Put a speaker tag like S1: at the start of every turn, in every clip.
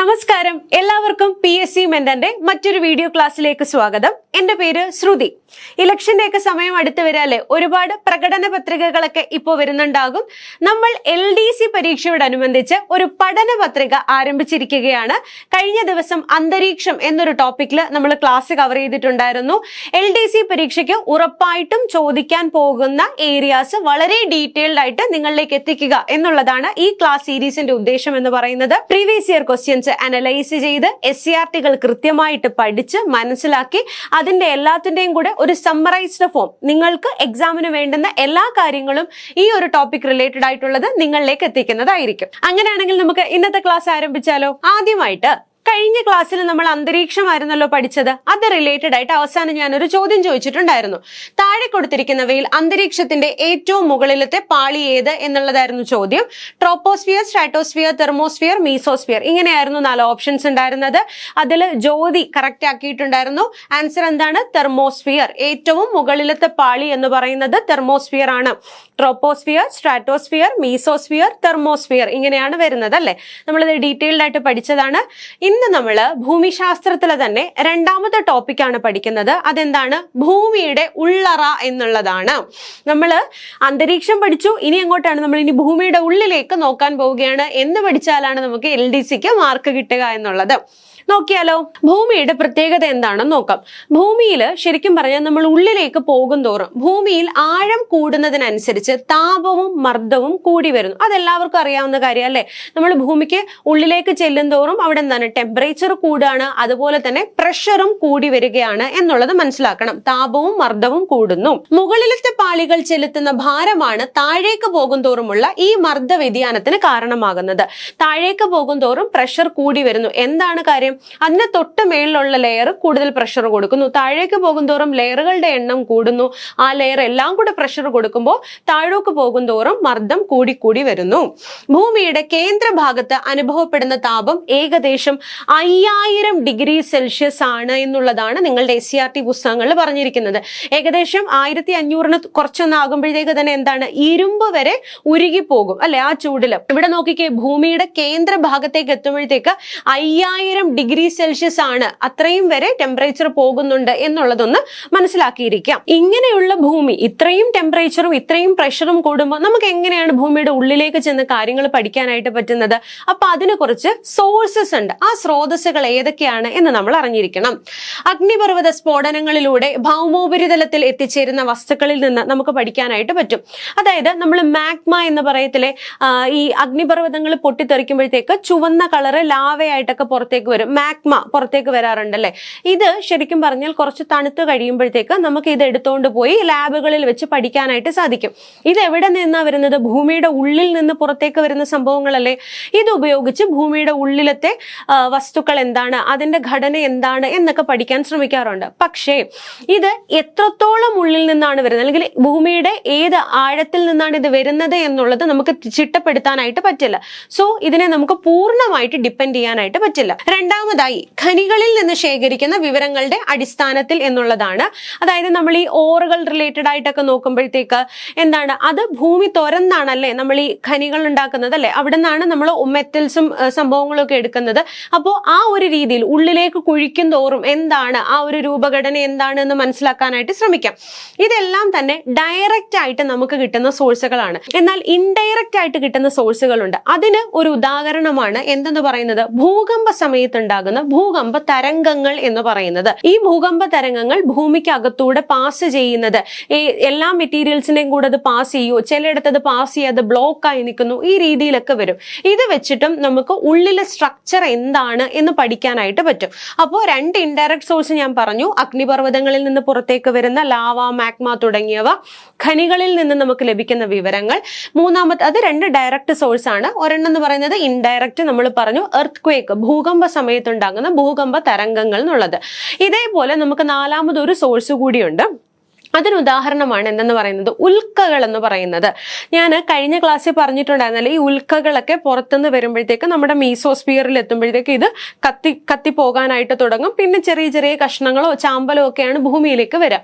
S1: നമസ്കാരം. എല്ലാവർക്കും P S C മെന്റന്റെ മറ്റൊരു വീഡിയോ ക്ലാസ്സിലേക്ക് സ്വാഗതം. എന്റെ പേര് ശ്രുതി. ഇലക്ഷന്റെ ഒക്കെ സമയം അടുത്ത് വരാല്ലേ ഒരുപാട് പ്രകടന പത്രികകളൊക്കെ ഇപ്പോൾ വരുന്നുണ്ടാകും. നമ്മൾ എൽ ഡി സി പരീക്ഷയോടനുബന്ധിച്ച് ഒരു പഠന പത്രിക ആരംഭിച്ചിരിക്കുകയാണ്. കഴിഞ്ഞ ദിവസം അന്തരീക്ഷം എന്നൊരു ടോപ്പിക്കിൽ നമ്മൾ ക്ലാസ് കവർ ചെയ്തിട്ടുണ്ടായിരുന്നു. എൽ ഡി സി പരീക്ഷയ്ക്ക് ഉറപ്പായിട്ടും ചോദിക്കാൻ പോകുന്ന ഏരിയാസ് വളരെ ഡീറ്റെയിൽഡ് ആയിട്ട് നിങ്ങളിലേക്ക് എത്തിക്കുക എന്നുള്ളതാണ് ഈ ക്ലാസ് സീരീസിന്റെ ഉദ്ദേശം എന്ന് പറയുന്നത്. പ്രീവിയസ് ഇയർ ക്വസ്റ്റ്യൻസ് അനലൈസ് ചെയ്ത് എസ് സി ആർ ടികൾ കൃത്യമായിട്ട് പഠിച്ച് മനസ്സിലാക്കി അതിന്റെ എല്ലാത്തിന്റെയും കൂടെ ഒരു സമ്മറൈസ്ഡ് ഫോം നിങ്ങൾക്ക് എക്സാമിന് വേണ്ടുന്ന എല്ലാ കാര്യങ്ങളും ഈ ഒരു ടോപ്പിക് റിലേറ്റഡ് ആയിട്ടുള്ളത് നിങ്ങളിലേക്ക് എത്തിക്കുന്നതായിരിക്കും. അങ്ങനെയാണെങ്കിൽ നമുക്ക് ഇന്നത്തെ ക്ലാസ് ആരംഭിച്ചാലോ? ആദ്യമായിട്ട് കഴിഞ്ഞ ക്ലാസ്സിൽ നമ്മൾ അന്തരീക്ഷമായിരുന്നല്ലോ പഠിച്ചത്? അത് റിലേറ്റഡ് ആയിട്ട് അവസാനം ഞാൻ ഒരു ചോദ്യം ചോദിച്ചിട്ടുണ്ടായിരുന്നു. താഴെ കൊടുത്തിരിക്കുന്നവയിൽ അന്തരീക്ഷത്തിന്റെ ഏറ്റവും മുകളിലത്തെ പാളി ഏത് എന്നുള്ളതായിരുന്നു ചോദ്യം. ട്രോപ്പോസ്ഫിയർ സ്ട്രാറ്റോസ്ഫിയർ തെർമോസ്ഫിയർ മീസോസ്ഫിയർ ഇങ്ങനെയായിരുന്നു നാല് ഓപ്ഷൻസ് ഉണ്ടായിരുന്നത്. അതിൽ ജ്യോതി കറക്റ്റ് ആക്കിയിട്ടുണ്ടായിരുന്നു. ആൻസർ എന്താണ്? തെർമോസ്ഫിയർ ഏറ്റവും മുകളിലത്തെ പാളി എന്ന് പറയുന്നത് തെർമോസ്ഫിയർ ആണ്. ട്രോപ്പോസ്ഫിയർ സ്ട്രാറ്റോസ്ഫിയർ മീസോസ്ഫിയർ തെർമോസ്ഫിയർ ഇങ്ങനെയാണ് വരുന്നത് അല്ലേ? നമ്മളിത് ഡീറ്റെയിൽഡ് ആയിട്ട് പഠിച്ചതാണ്. ഇന്ന് നമ്മൾ ഭൂമിശാസ്ത്രത്തിലെ തന്നെ രണ്ടാമത്തെ ടോപ്പിക്കാണ് പഠിക്കുന്നത്. അതെന്താണ്? ഭൂമിയുടെ ഉള്ളറ എന്നുള്ളതാണ്. നമ്മൾ അന്തരീക്ഷം പഠിച്ചു. ഇനി എങ്ങോട്ടാണ് നമ്മൾ ഇനി ഭൂമിയുടെ ഉള്ളിലേക്ക് നോക്കാൻ പോവുകയാണ്? എന്ന് പഠിച്ചാലാണ് നമുക്ക് എൽ ഡി സിക്ക് മാർക്ക് കിട്ടുക എന്നുള്ളത്. നോക്കിയാലോ? ഭൂമിയുടെ പ്രത്യേകത എന്താണെന്ന് നോക്കാം. ഭൂമിയിൽ ശരിക്കും പറഞ്ഞാൽ നമ്മൾ ഉള്ളിലേക്ക് പോകും തോറും ഭൂമിയിൽ ആഴം കൂടുന്നതിനനുസരിച്ച് താപവും മർദ്ദവും കൂടി വരുന്നു. അതെല്ലാവർക്കും അറിയാവുന്ന കാര്യം അല്ലേ? നമ്മൾ ഭൂമിക്ക് ഉള്ളിലേക്ക് ചെല്ലും തോറും അവിടെ എന്താണ്? ടെമ്പറേച്ചർ കൂടുകയാണ്. അതുപോലെ തന്നെ പ്രഷറും കൂടി വരികയാണ് എന്നുള്ളത് മനസ്സിലാക്കണം. താപവും മർദ്ദവും കൂടുന്നു. മുകളിലത്തെ പാളികൾ ചെലുത്തുന്ന ഭാരമാണ് താഴേക്ക് പോകും തോറുമുള്ള ഈ മർദ്ദ വ്യതിയാനത്തിന് കാരണമാകുന്നത്. താഴേക്ക് പോകും തോറും പ്രഷർ കൂടി വരുന്നു. എന്താണ് കാര്യം? അതിന് തൊട്ട് മേളിലുള്ള ലെയർ കൂടുതൽ പ്രഷർ കൊടുക്കുന്നു. താഴേക്ക് പോകുന്തോറും ലെയറുകളുടെ എണ്ണം കൂടുന്നു. ആ ലെയർ എല്ലാം കൂടെ പ്രഷർ കൊടുക്കുമ്പോൾ താഴോക്ക് പോകുന്തോറും മർദ്ദം കൂടിക്കൂടി വരുന്നു. ഭൂമിയുടെ കേന്ദ്രഭാഗത്ത് അനുഭവപ്പെടുന്ന താപം ഏകദേശം അയ്യായിരം ഡിഗ്രി സെൽഷ്യസ് ആണ് എന്നുള്ളതാണ് നിങ്ങളുടെ എസ് സി ആർ ടി പുസ്തകങ്ങളിൽ പറഞ്ഞിരിക്കുന്നത്. ഏകദേശം ആയിരത്തി അഞ്ഞൂറിന് കുറച്ചൊന്ന് ആകുമ്പോഴത്തേക്ക് തന്നെ എന്താണ്? ഇരുമ്പ് വരെ ഉരുകി പോകും അല്ലെ? ആ ചൂടിൽ. ഇവിടെ നോക്കിക്കേ ഭൂമിയുടെ കേന്ദ്ര ഭാഗത്തേക്ക് എത്തുമ്പോഴത്തേക്ക് അയ്യായിരം ഡിഗ്രി സെൽഷ്യസ് ആണ് അത്രയും വരെ ടെമ്പറേച്ചർ പോകുന്നുണ്ട് എന്നുള്ളതൊന്ന് മനസ്സിലാക്കിയിരിക്കാം. ഇങ്ങനെയുള്ള ഭൂമി ഇത്രയും ടെമ്പറേച്ചറും ഇത്രയും പ്രഷറും കൂടുമ്പോൾ നമുക്ക് എങ്ങനെയാണ് ഭൂമിയുടെ ഉള്ളിലേക്ക് ചെന്ന് കാര്യങ്ങൾ പഠിക്കാനായിട്ട് പറ്റുന്നത്? അപ്പൊ അതിനെക്കുറിച്ച് കുറച്ച് സോഴ്സസ് ഉണ്ട്. ആ സ്രോതസ്സുകൾ ഏതൊക്കെയാണ് എന്ന് നമ്മൾ അറിഞ്ഞിരിക്കണം. അഗ്നിപർവത സ്ഫോടനങ്ങളിലൂടെ ഭൗമോപരിതലത്തിൽ എത്തിച്ചേരുന്ന വസ്തുക്കളിൽ നിന്ന് നമുക്ക് പഠിക്കാനായിട്ട് പറ്റും. അതായത് നമ്മൾ മാഗ്മ എന്ന് പറയത്തിലെ ഈ അഗ്നിപർവതങ്ങൾ പൊട്ടിത്തെറിക്കുമ്പോഴത്തേക്ക് ചുവന്ന കളറ് ലാവയായിട്ടൊക്കെ പുറത്തേക്ക് വരും. മാഗ്മ പുറത്തേക്ക് വരാറുണ്ടല്ലേ? ഇത് ശരിക്കും പറഞ്ഞാൽ കുറച്ച് തണുത്ത് കഴിയുമ്പോഴത്തേക്ക് നമുക്ക് ഇത് എടുത്തുകൊണ്ട് പോയി ലാബുകളിൽ വെച്ച് പഠിക്കാനായിട്ട് സാധിക്കും. ഇത് എവിടെ നിന്നാണ് വരുന്നത്? ഭൂമിയുടെ ഉള്ളിൽ നിന്ന് പുറത്തേക്ക് വരുന്ന സംഭവങ്ങളല്ലേ? ഇത് ഉപയോഗിച്ച് ഭൂമിയുടെ ഉള്ളിലത്തെ വസ്തുക്കൾ എന്താണ്? അതിന്റെ ഘടന എന്താണ്? എന്നൊക്കെ പഠിക്കാൻ ശ്രമിക്കാറുണ്ട്. പക്ഷേ ഇത് എത്രത്തോളം ഉള്ളിൽ നിന്നാണ് വരുന്നത്? അല്ലെങ്കിൽ ഭൂമിയുടെ ഏത് ആഴത്തിൽ നിന്നാണ് ഇത് വരുന്നത് എന്നുള്ളത് നമുക്ക് ചിട്ടപ്പെടുത്താനായിട്ട് പറ്റില്ല. സോ ഇതിനെ നമുക്ക് പൂർണമായിട്ട് ഡിപ്പെൻഡ് ചെയ്യാനായിട്ട് പറ്റില്ല. രണ്ടാമതായി ഖനികളിൽ നിന്ന് ശേഖരിക്കുന്ന വിവരങ്ങളുടെ അടിസ്ഥാനത്തിൽ എന്നുള്ളതാണ്. അതായത് നമ്മൾ ഈ ഓറുകൾ റിലേറ്റഡ് ആയിട്ടൊക്കെ നോക്കുമ്പോഴത്തേക്ക് എന്താണ് അത് ഭൂമി തുറന്നാണല്ലേ നമ്മൾ ഈ ഖനികൾ ഉണ്ടാക്കുന്നത് അല്ലേ? അവിടെ നിന്നാണ് നമ്മൾ മെറ്റൽസും സംഭവങ്ങളും ഒക്കെ എടുക്കുന്നത്. അപ്പോൾ ആ ഒരു രീതിയിൽ ഉള്ളിലേക്ക് കുഴിക്കും തോറും എന്താണ് ആ ഒരു രൂപഘടന എന്താണ് എന്ന് മനസ്സിലാക്കാനായിട്ട് ശ്രമിക്കാം. ഇതെല്ലാം തന്നെ ഡയറക്റ്റ് ആയിട്ട് നമുക്ക് കിട്ടുന്ന സോഴ്സുകളാണ് എന്നാൽ ഇൻഡയറക്റ്റ് ആയിട്ട് കിട്ടുന്ന സോഴ്സുകളുണ്ട് അതിന് ഒരു ഉദാഹരണമാണ് എന്തെന്ന് പറയുന്നത്? ഭൂകമ്പ സമയത്തുണ്ടാകുന്ന ഭൂകമ്പ തരംഗങ്ങൾ എന്ന് പറയുന്നത്. ഈ ഭൂകമ്പ തരംഗങ്ങൾ ഭൂമിക്ക് അകത്തൂടെ പാസ് ചെയ്യുന്നത് എല്ലാ മെറ്റീരിയൽസിനെയും കൂടെ അത് പാസ് ചെയ്യുമോ ചിലയിടത്ത് അത് പാസ് ചെയ്യാതെ ബ്ലോക്കായി നിൽക്കുന്നു. ഈ രീതിയിലൊക്കെ വരും. ഇത് വെച്ചിട്ടും നമുക്ക് ഉള്ളിലെ സ്ട്രക്ചർ എന്താണ് എന്ന് പഠിക്കാനായിട്ട് പറ്റും. അപ്പോൾ രണ്ട് ഇൻഡയറക്ട് സോഴ്സ് ഞാൻ പറഞ്ഞു. അഗ്നിപർവതങ്ങളിൽ നിന്ന് പുറത്തേക്ക് വരുന്ന ലാവ മാഗ്മ തുടങ്ങിയവ ഖനികളിൽ നിന്ന് നമുക്ക് ലഭിക്കുന്ന വിവരങ്ങൾ. മൂന്നാമത്തെ അത് രണ്ട് ഡയറക്ട് സോഴ്സ് ആണ്. ഒരെണ്ണം എന്ന് പറയുന്നത് ഇൻഡയറക്റ്റ് നമ്മൾ പറഞ്ഞു. എർത്ത് ക്വേക്ക് ഭൂകമ്പ സമയത്തുണ്ടാകുന്ന ഭൂകമ്പ തരംഗങ്ങൾ എന്നുള്ളത്. ഇതേപോലെ നമുക്ക് നാലാമതൊരു സോഴ്സ് കൂടിയുണ്ട്. അതിന് ഉദാഹരണമാണ് എന്തെന്ന് പറയുന്നത്? ഉൽക്കകൾ എന്ന് പറയുന്നത്. ഞാൻ കഴിഞ്ഞ ക്ലാസ്സിൽ പറഞ്ഞിട്ടുണ്ടായിരുന്നല്ലോ ഈ ഉൽക്കകളൊക്കെ പുറത്തുനിന്ന് വരുമ്പോഴത്തേക്ക് നമ്മുടെ മീസോസ്ഫിയറിൽ എത്തുമ്പോഴത്തേക്ക് ഇത് കത്തി കത്തി പോകാനായിട്ട് തുടങ്ങും. പിന്നെ ചെറിയ ചെറിയ കഷ്ണങ്ങളോ ചാമ്പലോ ഒക്കെയാണ് ഭൂമിയിലേക്ക് വരിക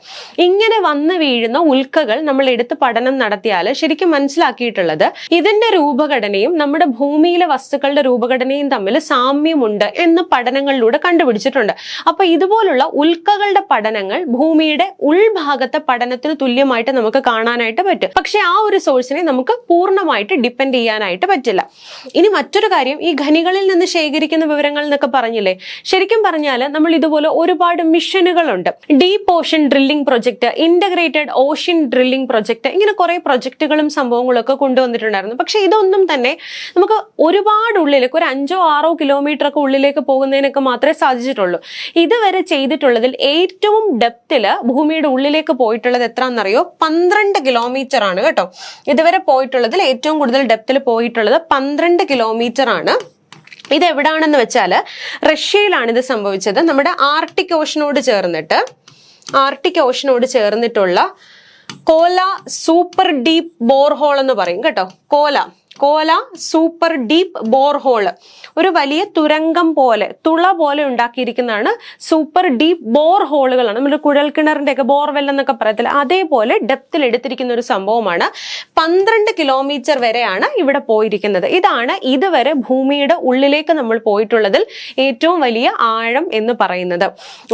S1: ഇങ്ങനെ വന്ന് വീഴുന്ന ഉൽക്കകൾ നമ്മൾ എടുത്ത് പഠനം നടത്തിയാൽ ശരിക്കും മനസ്സിലാക്കിയിട്ടുള്ളത് ഇതിന്റെ രൂപഘടനയും നമ്മുടെ ഭൂമിയിലെ വസ്തുക്കളുടെ രൂപഘടനയും തമ്മിൽ സാമ്യമുണ്ട് എന്ന് പഠനങ്ങളിലൂടെ കണ്ടുപിടിച്ചിട്ടുണ്ട്. അപ്പൊ ഇതുപോലുള്ള ഉൽക്കകളുടെ പഠനങ്ങൾ ഭൂമിയുടെ ഉൾഭാഗത്തെ പഠനത്തിന് തുല്യമായിട്ട് നമുക്ക് കാണാനായിട്ട് പറ്റും. പക്ഷെ ആ ഒരു സോഴ്സിനെ നമുക്ക് പൂർണമായിട്ട് ഡിപ്പെൻഡ് ചെയ്യാനായിട്ട് പറ്റില്ല. ഇനി മറ്റൊരു കാര്യം ഈ ഖനികളിൽ നിന്ന് ശേഖരിക്കുന്ന വിവരങ്ങൾ എന്നൊക്കെ പറഞ്ഞില്ലേ? ശരിക്കും പറഞ്ഞാൽ നമ്മൾ ഇതുപോലെ ഒരുപാട് മിഷനുകളുണ്ട് deep ocean drilling project integrated ocean drilling project ഇങ്ങനെ കുറെ പ്രൊജക്ടുകളും സംഭവങ്ങളും ഒക്കെ കൊണ്ടുവന്നിട്ടുണ്ടായിരുന്നു. പക്ഷെ ഇതൊന്നും തന്നെ നമുക്ക് ഒരുപാട് ഉള്ളിലേക്ക് ഒരു അഞ്ചോ ആറോ കിലോമീറ്റർ ഒക്കെ ഉള്ളിലേക്ക് പോകുന്നതിനൊക്കെ മാത്രമേ സാധിച്ചിട്ടുള്ളൂ. ഇതുവരെ ചെയ്തിട്ടുള്ളതിൽ ഏറ്റവും ഡെപ്തിൽ ഭൂമിയുടെ ഉള്ളിലേക്ക് പോയിട്ടുള്ളത് എത്ര എന്നറിയോ പന്ത്രണ്ട് കിലോമീറ്റർ ആണ് കേട്ടോ. ഇതുവരെ പോയിട്ടുള്ളതിൽ ഏറ്റവും കൂടുതൽ ഡെപ്തിൽ പോയിട്ടുള്ളത് പന്ത്രണ്ട് കിലോമീറ്റർ ആണ് ഇത് എവിടാണെന്ന് വെച്ചാൽ റഷ്യയിലാണ് ഇത് സംഭവിച്ചത്. നമ്മുടെ ആർട്ടിക് ഓഷനോട് ചേർന്നിട്ട് ആർട്ടിക് ഓഷനോട് ചേർന്നിട്ടുള്ള കോല സൂപ്പർ ഡീപ്പ് ബോർഹോൾ എന്ന് പറയും കേട്ടോ. കോല. കോല സൂപ്പർ ഡീപ്പ് ബോർഹോൾ ഒരു വലിയ തുരങ്കം പോലെ തുള പോലെ ഉണ്ടാക്കിയിരിക്കുന്നതാണ് സൂപ്പർ ഡീപ്പ് ബോർ ഹോളുകളാണ് നമ്മുടെ കുഴൽ കിണറിന്റെ ഒക്കെ ബോർവെൽ എന്നൊക്കെ പറയത്തില്ല അതേപോലെ ഡെപ്തിൽ എടുത്തിരിക്കുന്ന ഒരു സംഭവമാണ്. പന്ത്രണ്ട് കിലോമീറ്റർ വരെയാണ് ഇവിടെ പോയിരിക്കുന്നത്. ഇതാണ് ഇതുവരെ ഭൂമിയുടെ ഉള്ളിലേക്ക് നമ്മൾ പോയിട്ടുള്ളതിൽ ഏറ്റവും വലിയ ആഴം എന്ന് പറയുന്നത്.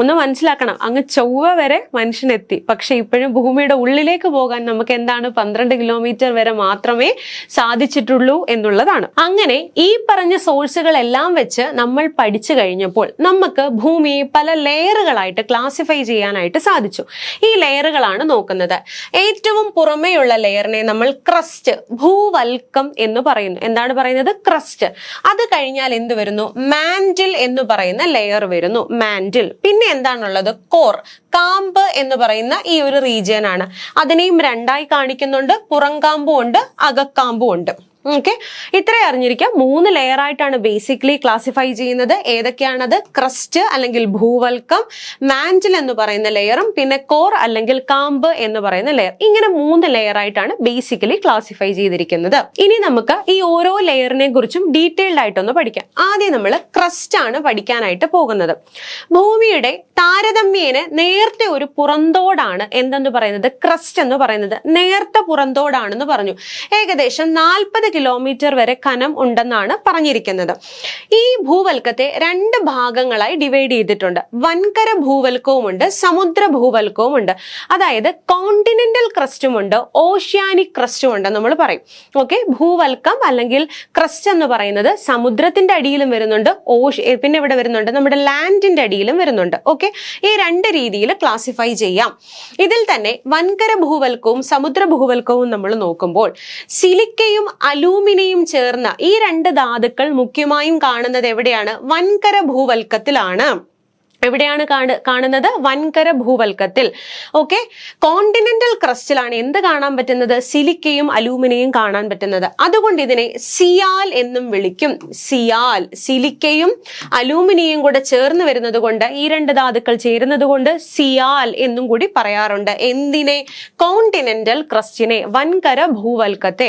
S1: ഒന്ന് മനസ്സിലാക്കണം അങ്ങ് ചൊവ്വ വരെ മനുഷ്യനെത്തി. പക്ഷെ ഇപ്പോഴും ഭൂമിയുടെ ഉള്ളിലേക്ക് പോകാൻ നമുക്ക് എന്താണ് പന്ത്രണ്ട് കിലോമീറ്റർ വരെ മാത്രമേ സാധിച്ചിട്ടുള്ളൂ. എന്നുള്ളതാണ്. അങ്ങനെ ഈ പറഞ്ഞ സോഴ്സുകളെല്ലാം വെച്ച് നമ്മൾ പഠിച്ചു കഴിഞ്ഞപ്പോൾ നമുക്ക് ഭൂമിയെ പല ലെയറുകളായിട്ട് ക്ലാസിഫൈ ചെയ്യാനായിട്ട് സാധിച്ചു. ഈ ലെയറുകളാണ് നോക്കുന്നത്. ഏറ്റവും പുറമേയുള്ള ലെയറിനെ നമ്മൾ ക്രസ്റ്റ് ഭൂവൽക്കം എന്ന് പറയുന്നു. എന്താണ് പറയുന്നത്? ക്രസ്റ്റ് അത് കഴിഞ്ഞാൽ എന്ത് വരുന്നു? മാൻഡിൽ എന്ന് പറയുന്ന ലെയർ വരുന്നു. മാൻഡിൽ പിന്നെ എന്താണുള്ളത്? കോർ കാമ്പ് എന്ന് പറയുന്ന ഈ ഒരു റീജിയൻ ആണ്. അതിനെയും രണ്ടായി കാണിക്കുന്നുണ്ട്. പുറംകാമ്പും ഉണ്ട് അകക്കാമ്പും ഉണ്ട്. ഓക്കെ ഇത്രയും അറിഞ്ഞിരിക്കുക മൂന്ന് ലെയർ ആയിട്ടാണ് ബേസിക്കലി ക്ലാസിഫൈ ചെയ്യുന്നത്. ഏതൊക്കെയാണത്? ക്രസ്റ്റ് അല്ലെങ്കിൽ ഭൂവൽക്കം മാന്റിൽ എന്ന് പറയുന്ന ലെയറും പിന്നെ കോർ അല്ലെങ്കിൽ കാമ്പ് എന്ന് പറയുന്ന ലെയർ ഇങ്ങനെ മൂന്ന് ലെയർ ആയിട്ടാണ് ബേസിക്കലി ക്ലാസിഫൈ ചെയ്തിരിക്കുന്നത്. ഇനി നമുക്ക് ഈ ഓരോ ലെയറിനെ കുറിച്ചും ഡീറ്റെയിൽഡ് ആയിട്ടൊന്ന് പഠിക്കാം. ആദ്യം നമ്മൾ ക്രസ്റ്റ് ആണ് പഠിക്കാനായിട്ട് പോകുന്നത്. ഭൂമിയുടെ താരതമ്യേന നേരത്തെ ഒരു പുറന്തോടാണ് എന്തെന്ന് പറയുന്നത്? ക്രസ്റ്റ് എന്ന് പറയുന്നത്. നേർത്ത പുറന്തോടാണെന്ന് പറഞ്ഞു. ഏകദേശം നാൽപ്പത് കിലോമീറ്റർ വരെ കനം ഉണ്ടെന്നാണ് പറഞ്ഞിരിക്കുന്നത്. ഈ ഭൂവൽക്കത്തെ രണ്ട് ഭാഗങ്ങളായി ഡിവൈഡ് ചെയ്തിട്ടുണ്ട്. വൻകര ഭൂവൽക്കവുമുണ്ട് സമുദ്ര ഭൂവൽക്കവുമുണ്ട്. അതായത് കോണ്ടിനെന്റൽ ക്രസ്റ്റും ഉണ്ട് ഓഷ്യാനിക് ക്രസ്റ്റും ഉണ്ട് നമ്മൾ പറയും. ഓക്കെ ഭൂവൽക്കം അല്ലെങ്കിൽ ക്രസ്റ്റ് എന്ന് പറയുന്നത് സമുദ്രത്തിന്റെ അടിയിലും വരുന്നുണ്ട് പിന്നെ ഇവിടെ വരുന്നുണ്ട്? നമ്മുടെ ലാൻഡിന്റെ അടിയിലും വരുന്നുണ്ട്. ഓക്കെ ഈ രണ്ട് രീതിയിൽ ക്ലാസിഫൈ ചെയ്യാം. ഇതിൽ തന്നെ വൻകര ഭൂവൽക്കവും സമുദ്ര ഭൂവൽക്കവും നമ്മൾ നോക്കുമ്പോൾ സിലിക്കയും അലൂമിനിയും ചേർന്ന ഈ രണ്ട് ധാതുക്കൾ മുഖ്യമായും കാണുന്നത് എവിടെയാണ്? വൻകര ഭൂവൽക്കത്തിലാണ്. എവിടെയാണ് കാണ കാണുന്നത്? വൻകര ഭൂവൽക്കത്തിൽ. ഓക്കെ കോണ്ടിനെന്റൽ ക്രസ്റ്റിലാണ് എന്ത് കാണാൻ പറ്റുന്നത്? സിലിക്കയും അലൂമിനിയും കാണാൻ പറ്റുന്നത്. അതുകൊണ്ട് ഇതിനെ സിയാൽ എന്നും വിളിക്കും. സിയാൽ സിലിക്കയും അലൂമിനിയും കൂടെ ചേർന്ന് വരുന്നത് കൊണ്ട് ഈ രണ്ട് ധാതുക്കൾ ചേരുന്നത് കൊണ്ട് സിയാൽ എന്നും കൂടി പറയാറുണ്ട്. എന്തിനെ? കോണ്ടിനെന്റൽ ക്രസ്റ്റിനെ വൻകര ഭൂവൽക്കത്തെ.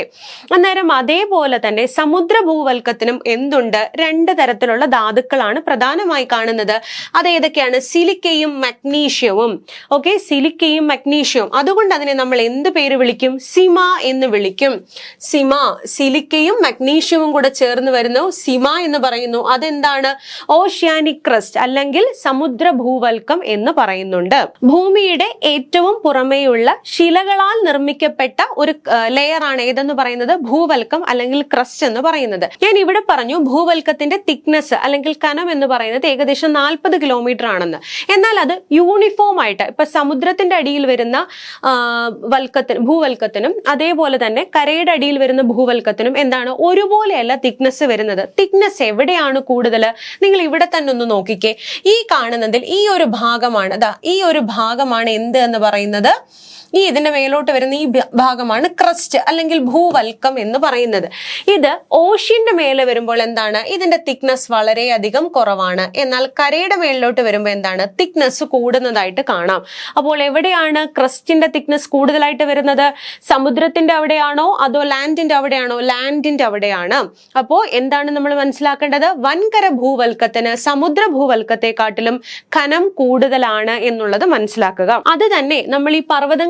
S1: അന്നേരം അതേപോലെ തന്നെ സമുദ്ര ഭൂവൽക്കത്തിനും എന്തുണ്ട്? രണ്ട് തരത്തിലുള്ള ധാതുക്കളാണ് പ്രധാനമായി കാണുന്നത്. അത് ഏതൊക്കെയാണ് സിലിക്കയും മഗ്നീഷ്യവും. ഓക്കെ സിലിക്കയും മഗ്നീഷ്യവും. അതുകൊണ്ട് അതിനെ നമ്മൾ എന്ത് പേര് വിളിക്കും? സിമ എന്ന് വിളിക്കും. സിമ സിലിക്കയും മഗ്നീഷ്യവും കൂടെ ചേർന്ന് വരുന്നു. സിമ എന്ന് പറയുന്നു. അതെന്താണ്? ഓഷ്യാനിക് ക്രസ്റ്റ് അല്ലെങ്കിൽ സമുദ്ര ഭൂവൽക്കം എന്ന് പറയുന്നുണ്ട്. ഭൂമിയുടെ ഏറ്റവും പുറമേയുള്ള ശിലകളാൽ നിർമ്മിക്കപ്പെട്ട ഒരു ലെയർ ആണ് ഏതെന്ന് പറയുന്നത്? ഭൂവൽക്കം അല്ലെങ്കിൽ ക്രസ്റ്റ് എന്ന് പറയുന്നത്. ഞാൻ ഇവിടെ പറഞ്ഞു ഭൂവൽക്കത്തിന്റെ തിക്നെസ് അല്ലെങ്കിൽ കനം എന്ന് പറയുന്നത് ഏകദേശം നാൽപ്പത് കിലോമീറ്റർ ആണെന്ന്. എന്നാൽ അത് യൂണിഫോം ആയിട്ട് ഇപ്പൊ സമുദ്രത്തിന്റെ അടിയിൽ വരുന്ന വൽക്കത്തിന് ഭൂവൽക്കത്തിനും അതേപോലെ തന്നെ കരയുടെ അടിയിൽ വരുന്ന ഭൂവൽക്കത്തിനും എന്താണ് ഒരുപോലെയല്ല തിക്നെസ് വരുന്നത്. തിക്നെസ് എവിടെയാണ് കൂടുതൽ? നിങ്ങൾ ഇവിടെ തന്നെ ഒന്ന് നോക്കിക്കേ. ഈ കാണുന്നതിൽ ഈ ഒരു ഭാഗമാണ് അതാ ഈ ഒരു ഭാഗമാണ് എന്ത് എന്ന് പറയുന്നത്? ഈ ഇതിന്റെ മേലോട്ട് വരുന്ന ഈ ഭാഗമാണ് ക്രസ്റ്റ് അല്ലെങ്കിൽ ഭൂവൽക്കം എന്ന് പറയുന്നത്. ഇത് ഓഷ്യന്റെ മേലെ വരുമ്പോൾ എന്താണ്? ഇതിന്റെ തിക്നെസ് വളരെയധികം കുറവാണ്. എന്നാൽ കരയുടെ മേളിലോട്ട് വരുമ്പോൾ എന്താണ്? തിക്നെസ് കൂടുന്നതായിട്ട് കാണാം. അപ്പോൾ എവിടെയാണ് ക്രസ്റ്റിന്റെ തിക്നെസ് കൂടുതലായിട്ട് വരുന്നത്? സമുദ്രത്തിന്റെ അവിടെയാണോ? അതോ ലാൻഡിന്റെ അവിടെയാണോ? ലാൻഡിന്റെ അവിടെയാണ്. അപ്പോൾ എന്താണ് നമ്മൾ മനസ്സിലാക്കേണ്ടത്? വൻകര ഭൂവൽക്കത്തിന് സമുദ്ര ഭൂവൽക്കത്തെക്കാട്ടിലും ഖനം കൂടുതലാണ് എന്നുള്ളത് മനസ്സിലാക്കുക. അത് തന്നെ നമ്മൾ ഈ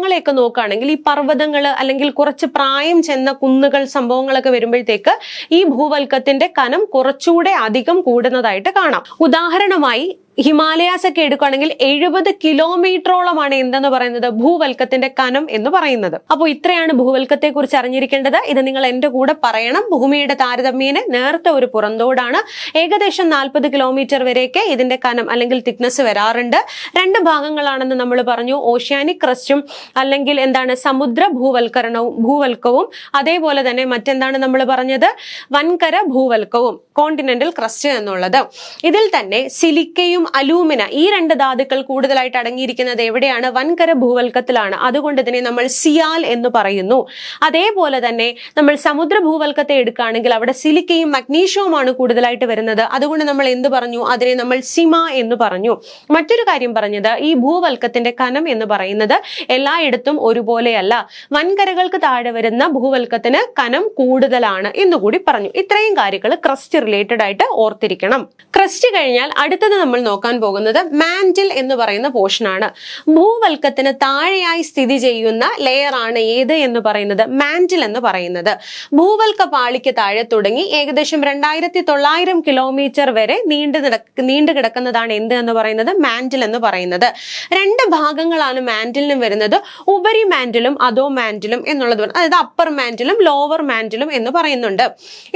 S1: പർവതങ്ങളെയൊക്കെ നോക്കുകയാണെങ്കിൽ ഈ പർവതങ്ങൾ അല്ലെങ്കിൽ കുറച്ച് പ്രായം ചെന്ന കുന്നുകൾ സംഭവങ്ങളൊക്കെ വരുമ്പോഴത്തേക്ക് ഈ ഭൂവൽക്കത്തിന്റെ കനം കുറച്ചുകൂടെ അധികം കൂടുന്നതായിട്ട് കാണാം. ഉദാഹരണമായി ഹിമാലയാസ് ഒക്കെ എടുക്കുകയാണെങ്കിൽ എഴുപത് കിലോമീറ്ററോളമാണ് എന്തെന്ന് പറയുന്നത്? ഭൂവൽക്കത്തിന്റെ കനം എന്ന് പറയുന്നത്. അപ്പോൾ ഇത്രയാണ് ഭൂവൽക്കത്തെ കുറിച്ച് അറിഞ്ഞിരിക്കേണ്ടത്. ഇത് നിങ്ങൾ എന്റെ കൂടെ പറയണം. ഭൂമിയുടെ താരതമ്യേന നേർത്ത ഒരു പുറന്തോടാണ്. ഏകദേശം നാൽപ്പത് കിലോമീറ്റർ വരെയൊക്കെ ഇതിന്റെ കനം അല്ലെങ്കിൽ തിക്നെസ് വരാറുണ്ട്. രണ്ട് ഭാഗങ്ങളാണെന്ന് നമ്മൾ പറഞ്ഞു. ഓഷ്യാനിക് ക്രസ്റ്റും അല്ലെങ്കിൽ എന്താണ് സമുദ്ര ഭൂവൽക്കരണവും ഭൂവൽക്കവും. അതേപോലെ തന്നെ മറ്റെന്താണ് നമ്മൾ പറഞ്ഞത്? വൻകര ഭൂവൽക്കവും കോണ്ടിനെന്റൽ ക്രസ്റ്റ് എന്നുള്ളത്. ഇതിൽ തന്നെ സിലിക്കയും അലൂമിന ഈ രണ്ട് ധാതുക്കൾ കൂടുതലായിട്ട് അടങ്ങിയിരിക്കുന്നത് എവിടെയാണ്? വൻകര ഭൂവൽക്കത്തിലാണ്. അതുകൊണ്ട് ഇതിനെ നമ്മൾ സിയാൽ എന്ന് പറയുന്നു. അതേപോലെ തന്നെ നമ്മൾ സമുദ്ര ഭൂവൽക്കത്തെ എടുക്കുകയാണെങ്കിൽ അവിടെ സിലിക്കയും മഗ്നീഷ്യവുമാണ് കൂടുതലായിട്ട് വരുന്നത്. അതുകൊണ്ട് നമ്മൾ എന്ത് പറഞ്ഞു? അതിനെ നമ്മൾ സിമ എന്ന് പറഞ്ഞു. മറ്റൊരു കാര്യം പറഞ്ഞത് ഈ ഭൂവൽക്കത്തിന്റെ കനം എന്ന് പറയുന്നത് എല്ലായിടത്തും ഒരുപോലെയല്ല. വൻകരകൾക്ക് താഴെ വരുന്ന ഭൂവൽക്കത്തിന് കനം കൂടുതലാണ് എന്നുകൂടി പറഞ്ഞു. ഇത്രയും കാര്യങ്ങൾ ക്രസ്റ്റ് റിലേറ്റഡ് ആയിട്ട് ഓർത്തിരിക്കണം. ക്രസ്റ്റ് കഴിഞ്ഞാൽ അടുത്തത് നമ്മൾ നോക്കാൻ പോകുന്നത് മാൻഡിൽ എന്ന് പറയുന്ന പോർഷൻ ആണ്. ഭൂവൽക്കത്തിന് താഴെയായി സ്ഥിതി ചെയ്യുന്ന ലെയർ ആണ് ഏത് എന്ന് പറയുന്നത്? മാൻഡിൽ എന്ന് പറയുന്നത്. ഭൂവൽക്ക പാളിക്ക് താഴെ തുടങ്ങി ഏകദേശം രണ്ടായിരത്തി തൊള്ളായിരം കിലോമീറ്റർ വരെ നീണ്ടു നിടക്ക് നീണ്ടു കിടക്കുന്നതാണ് എന്ത് എന്ന് പറയുന്നത്? മാൻഡിൽ എന്ന് പറയുന്നത്. രണ്ട് ഭാഗങ്ങളാണ് മാന്റിലിനും വരുന്നത്. ഉപരി മാൻഡിലും അതോ മാൻഡിലും എന്നുള്ളത്. അതായത് അപ്പർ മാൻഡിലും ലോവർ മാൻഡിലും എന്ന് പറയുന്നുണ്ട്.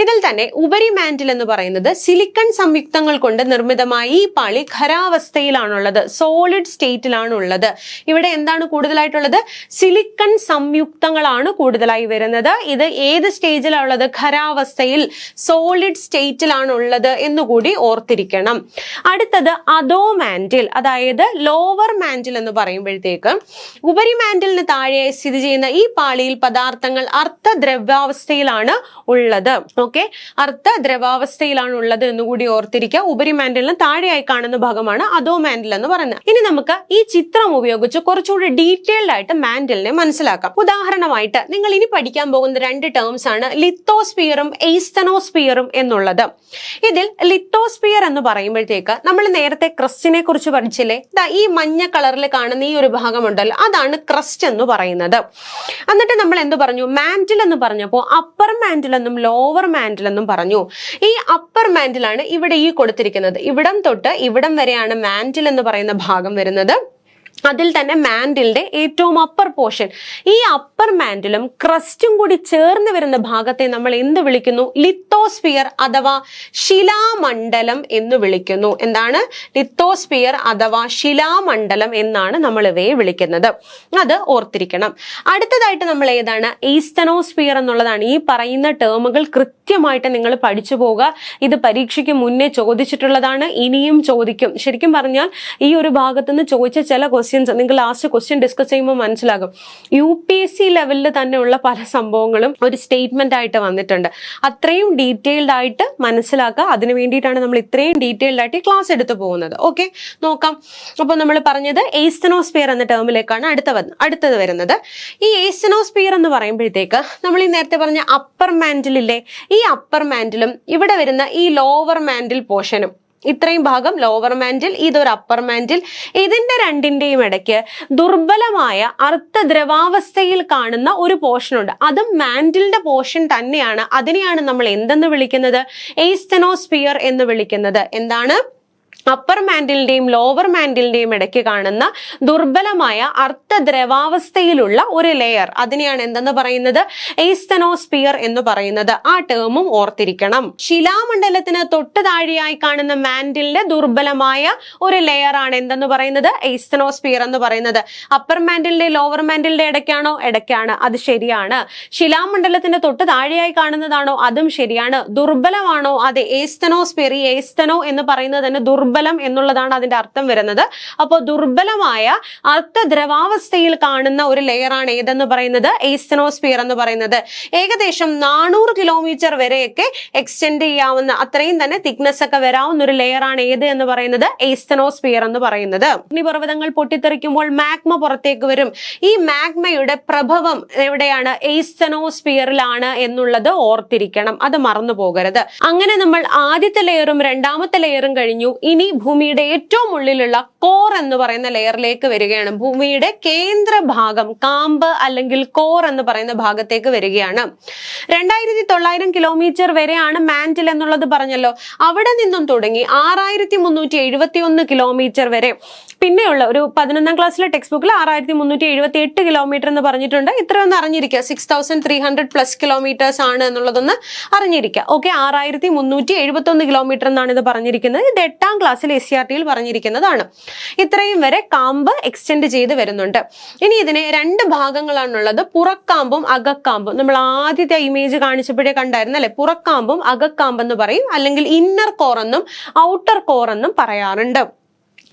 S1: ഇതിൽ തന്നെ ഉപരി മാൻഡിൽ എന്ന് പറയുന്നത് സിലിക്കൺ സംയുക്തങ്ങൾ കൊണ്ട് നിർമ്മിതമായ ഈ പാളി ഖരാവസ്ഥയിലാണുള്ളത് സോളിഡ് സ്റ്റേറ്റിലാണ് ഉള്ളത് ഇവിടെ എന്താണ് കൂടുതലായിട്ടുള്ളത്? സിലിക്കൺ സംയുക്തങ്ങളാണ് കൂടുതലായി വരുന്നത്. ഇത് ഏത് സ്റ്റേജിലാണ് ഉള്ളത് ഖരാവസ്ഥയിൽ സോളിഡ് സ്റ്റേറ്റിലാണ് ഉള്ളത് എന്നുകൂടി ഓർത്തിരിക്കണം. അടുത്തത് അതോ മാൻഡിൽ അതായത് ലോവർ മാൻഡിൽ എന്ന് പറയുമ്പോഴത്തേക്ക് ഉപരി മാൻഡിലിന് താഴെ സ്ഥിതി ചെയ്യുന്ന ഈ പാളിയിൽ പദാർത്ഥങ്ങൾ അർത്ഥദ്രവ്യാവസ്ഥയിലാണ് ഉള്ളത്. ഓക്കെ അർത്ഥ ദ്രവാവസ്ഥയിലാണ് ഉള്ളത് എന്നുകൂടി ഓർത്തിരിക്കുക. ഉപരി മാൻഡിലിന് താഴെയായി കാണുന്ന ഭാഗമാണ് അതോ മാൻഡൽ എന്ന് പറയുന്നത്. ഇനി നമുക്ക് ഈ ചിത്രം ഉപയോഗിച്ച് കുറച്ചുകൂടി ഡീറ്റെയിൽഡ് ആയിട്ട് മാൻഡലിനെ മനസ്സിലാക്കാം. ഉദാഹരണമായിട്ട് നിങ്ങൾ ഇനി പഠിക്കാൻ പോകുന്ന രണ്ട് ടേംസ് ആണ് ലിത്തോസ്പിയറും എയ്സ്തനോസ്പിയറും എന്നുള്ളത്. ഇതിൽ ലിത്തോസ്പിയർ എന്ന് പറയുമ്പോഴത്തേക്ക് നമ്മൾ നേരത്തെ ക്രസ്റ്റിനെ കുറിച്ച് പഠിച്ചില്ലേ? ഈ മഞ്ഞ കളറിൽ കാണുന്ന ഈ ഒരു ഭാഗമുണ്ടല്ലോ അതാണ് ക്രസ്റ്റ് എന്ന് പറയുന്നത്. എന്നിട്ട് നമ്മൾ എന്ത് പറഞ്ഞു? മാൻഡൽ എന്ന് പറഞ്ഞപ്പോൾ അപ്പർ മാൻഡൽ എന്നും ലോവർ മാൻഡൽ എന്നും പറഞ്ഞു. ഈ അപ്പർ മാൻഡലാണ് ഇവിടെ ഈ കൊടുത്തിരിക്കുന്നത്. ഇവിടം തൊട്ട് ഇവിടം വരെയാണ് മാന്റിൽ എന്ന് പറയുന്ന ഭാഗം വരുന്നത്. അതിൽ തന്നെ മാൻഡിലിന്റെ ഏറ്റവും അപ്പർ പോർഷൻ ഈ അപ്പർ മാൻഡിലും ക്രസ്റ്റും കൂടി ചേർന്ന് വരുന്ന ഭാഗത്തെ നമ്മൾ എന്ത് വിളിക്കുന്നു? ലിത്തോസ്ഫിയർ അഥവാ ശിലാമണ്ഡലം എന്ന് വിളിക്കുന്നു. എന്താണ്? ലിത്തോസ്ഫിയർ അഥവാ ശിലാമണ്ഡലം എന്നാണ് നമ്മൾ ഇവയെ വിളിക്കുന്നത്. അത് ഓർത്തിരിക്കണം. അടുത്തതായിട്ട് നമ്മൾ ഏതാണ്? ഈസ്റ്റനോസ്ഫിയർ എന്നുള്ളതാണ്. ഈ പറയുന്ന ടേമുകൾ കൃത്യമായിട്ട് നിങ്ങൾ പഠിച്ചു പോവുക. ഇത് പരീക്ഷയ്ക്ക് മുന്നേ ചോദിച്ചിട്ടുള്ളതാണ്. ഇനിയും ചോദിക്കും. ശരിക്കും പറഞ്ഞാൽ ഈ ഒരു ഭാഗത്തുനിന്ന് ചോദിച്ച ചില ക്വസ്റ്റ്യൻസ് നിങ്ങൾ ലാസ്റ്റ് ക്വസ്റ്റ്യൻ ഡിസ്കസ് ചെയ്യുമ്പോൾ മനസ്സിലാകും. യു പി എസ് സി ലെവലിൽ തന്നെയുള്ള പല സംഭവങ്ങളും ഒരു സ്റ്റേറ്റ്മെന്റ് ആയിട്ട് വന്നിട്ടുണ്ട്. അത്രയും ഡീറ്റെയിൽഡ് ആയിട്ട് മനസ്സിലാക്കുക. അതിന് വേണ്ടിയിട്ടാണ് നമ്മൾ ഇത്രയും ഡീറ്റെയിൽഡ് ആയിട്ട് ക്ലാസ് എടുത്തു പോകുന്നത്. ഓക്കെ നോക്കാം. അപ്പോൾ നമ്മൾ പറഞ്ഞത് ഏസ്തനോസ്പിയർ എന്ന ടേമിലേക്കാണ് അടുത്ത അടുത്തത് വരുന്നത്. ഈ ഏസ്തനോസ്പിയർ എന്ന് പറയുമ്പോഴത്തേക്ക് നമ്മൾ ഈ നേരത്തെ പറഞ്ഞ അപ്പർ മാൻഡിലില്ലേ ഈ അപ്പർ മാൻഡിലും ഇവിടെ വരുന്ന ഈ ലോവർ മാൻഡിൽ പോർഷനും ഇത്രയും ഭാഗം ലോവർ മാൻഡിൽ ഇതൊരു അപ്പർ മാൻഡിൽ ഇതിന്റെ രണ്ടിന്റെയും ഇടയ്ക്ക് ദുർബലമായ അർത്ഥദ്രവാവസ്ഥയിൽ കാണുന്ന ഒരു പോർഷൻ ഉണ്ട്. അതും മാൻഡിലിന്റെ പോർഷൻ തന്നെയാണ്. അതിനെയാണ് നമ്മൾ എന്തെന്ന് വിളിക്കുന്നത്? എയ്സ്റ്റനോസ്ഫിയർ എന്ന് വിളിക്കുന്നത്. എന്താണ്? അപ്പർ മാൻഡിലിന്റെയും ലോവർ മാൻഡിലിന്റെയും ഇടയ്ക്ക് കാണുന്ന ദുർബലമായ അർത്ഥദ്രവാവസ്ഥയിലുള്ള ഒരു ലെയർ അതിനെയാണ് എന്തെന്ന് പറയുന്നത്? എയ്സ്തനോസ്പിയർ എന്ന് പറയുന്നത്. ആ ടേമും ഓർത്തിരിക്കണം. ശിലാമണ്ഡലത്തിന് തൊട്ട് താഴെയായി കാണുന്ന മാൻഡിലിന്റെ ദുർബലമായ ഒരു ലെയർ ആണ് എന്തെന്ന് പറയുന്നത്? എയ്സ്തനോസ്പിയർ എന്ന് പറയുന്നത്. അപ്പർ മാൻഡിലിന്റെ ലോവർ മാൻഡിലിന്റെ ഇടയ്ക്കാണോ? ഇടയ്ക്കാണ്. അത് ശരിയാണ്. ശിലാമണ്ഡലത്തിന്റെ തൊട്ട് താഴെയായി കാണുന്നതാണോ? അതും ശരിയാണ്. ദുർബലമാണോ? അതെ ഏസ്തനോസ്പിയർ ഈ എയ്സ്തനോ എന്ന് പറയുന്നത് തന്നെ ദുർബല ദുർബലം എന്നുള്ളതാണ് അതിന്റെ അർത്ഥം വരുന്നത്. അപ്പോൾ ദുർബലമായ അർത്ഥദ്രവാവസ്ഥയിൽ കാണുന്ന ഒരു ലെയറാണ് ഏതെന്ന് പറയുന്നത്? എയ്സ്റ്റനോസ്ഫിയർ എന്ന് പറയുന്നത്. ഏകദേശം നാനൂറ് കിലോമീറ്റർ വരെയൊക്കെ എക്സ്റ്റെൻഡ് ചെയ്യാവുന്ന അത്രയും തന്നെ തിക്നെസ് ഒക്കെ വരാവുന്ന ഒരു ലെയറാണ് ഏത് എന്ന് പറയുന്നത്? എയ്സ്റ്റനോസ്ഫിയർ എന്ന് പറയുന്നത്. അഗ്നിപർവതങ്ങൾ പൊട്ടിത്തെറിക്കുമ്പോൾ മാഗ്മ പുറത്തേക്ക് വരും. ഈ മാഗ്മയുടെ പ്രഭവം എവിടെയാണ്? എയ്സ്റ്റനോസ്ഫിയറിലാണ് എന്നുള്ളത് ഓർത്തിരിക്കണം. അത് മറന്നു പോകരുത് അങ്ങനെ നമ്മൾ ആദ്യത്തെ ലെയറും രണ്ടാമത്തെ ലെയറും കഴിഞ്ഞു. ഇനി ഭൂമിയുടെ ഏറ്റവും ഉള്ളിലുള്ള കോർ എന്ന് പറയുന്ന ലെയറിലേക്ക് വരികയാണ്. ഭൂമിയുടെ കേന്ദ്ര ഭാഗം കാമ്പ് അല്ലെങ്കിൽ കോർ എന്ന് പറയുന്ന ഭാഗത്തേക്ക് വരികയാണ്. രണ്ടായിരത്തി തൊള്ളായിരം കിലോമീറ്റർ വരെയാണ് മാന്റിൽ എന്നുള്ളത് പറഞ്ഞല്ലോ. അവിടെ നിന്നും തുടങ്ങി ആറായിരത്തി മുന്നൂറ്റി എഴുപത്തി ഒന്ന് കിലോമീറ്റർ വരെ. പിന്നെയുള്ള ഒരു പതിനൊന്നാം ക്ലാസ്സിലെ ടെക്സ്റ്റ് ബുക്കിൽ ആറായിരത്തി മുന്നൂറ്റി എഴുപത്തി എട്ട് കിലോമീറ്റർ എന്ന് പറഞ്ഞിട്ടുണ്ട്. ഇത്രയൊന്ന് അറിഞ്ഞിരിക്കുക. Six thousand three hundred plus kilometres ആണ് എന്നുള്ളതൊന്ന് അറിഞ്ഞിരിക്കുക. ഓക്കെ ആറായിരത്തി മുന്നൂറ്റി എഴുപത്തി ഒന്ന് കിലോമീറ്റർ എന്നാണ് ഇത് പറഞ്ഞിരിക്കുന്നത്. ഇത് എട്ടാം ക്ലാസ്സിൽ എസ് സി ആർ ടിയിൽ പറഞ്ഞിരിക്കുന്നതാണ്. ഇത്രയും വരെ കാമ്പ് എക്സ്റ്റെൻഡ് ചെയ്ത് വരുന്നുണ്ട്. ഇനി ഇതിനെ രണ്ട് ഭാഗങ്ങളാണുള്ളത്. പുറക്കാമ്പും അകക്കാമ്പും. നമ്മൾ ആദ്യത്തെ ഇമേജ് കാണിച്ചപ്പോഴേ കണ്ടായിരുന്നു അല്ലെ? പുറക്കാമ്പും അകക്കാമ്പെന്ന് പറയും. അല്ലെങ്കിൽ ഇന്നർ കോർ എന്നും ഔട്ടർ കോർ എന്നും പറയാറുണ്ട്.